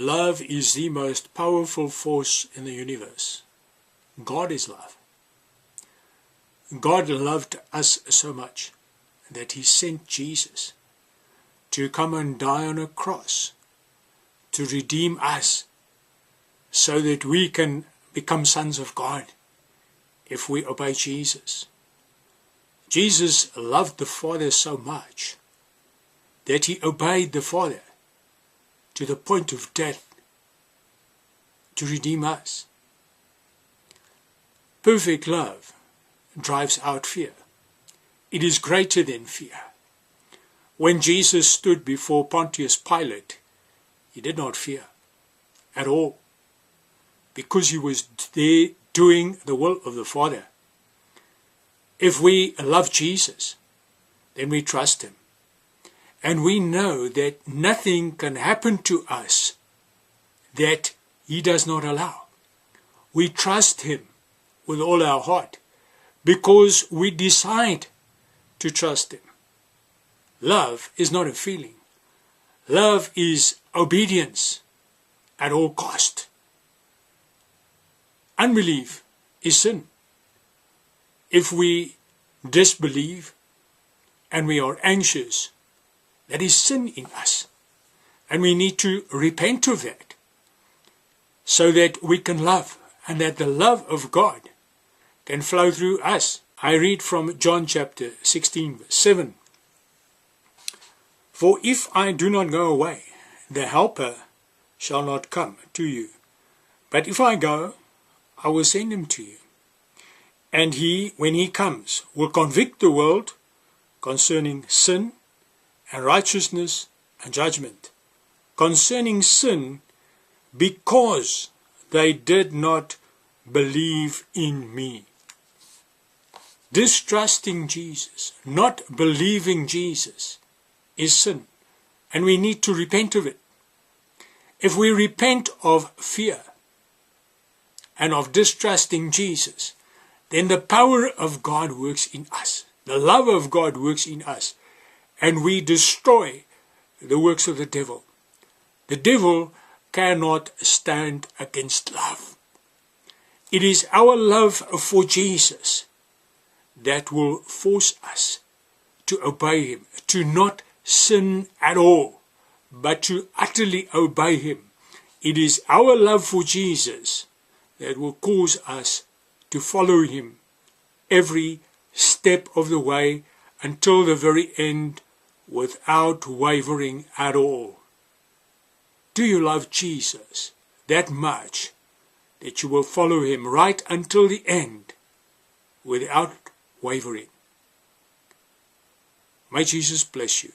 love is the most powerful force in the universe. God is love. God loved us so much that he sent Jesus to come and die on a cross to redeem us so that we can become sons of God if we obey Jesus. Jesus loved the Father so much that he obeyed the Father to the point of death to redeem us. Perfect love drives out fear. It is greater than fear. When Jesus stood before Pontius Pilate, he did not fear at all because he was there doing the will of the Father. If we love Jesus, then we trust him. And we know that nothing can happen to us that he does not allow. We trust him with all our heart because we decide to trust him. Love is not a feeling. Love is obedience at all cost. Unbelief is sin. If we disbelieve and we are anxious, that is sin in us. And we need to repent of that so that we can love and that the love of God can flow through us. I read from John chapter 16, verse 7. For if I do not go away, the Helper shall not come to you. But if I go, I will send him to you. And he, when he comes, will convict the world concerning sin and righteousness and judgment. Concerning sin, because they did not believe in me. Distrusting Jesus, not believing Jesus, is sin, and we need to repent of it. If we repent of fear and of distrusting Jesus, then the power of God works in us. The love of God works in us, and we destroy the works of the devil. The devil cannot stand against love. It is our love for Jesus that will force us to obey him, to not sin at all, but to utterly obey him. It is our love for Jesus that will cause us to follow him every step of the way until the very end without wavering at all. Do you love Jesus that much that you will follow him right until the end without wavering? May Jesus bless you.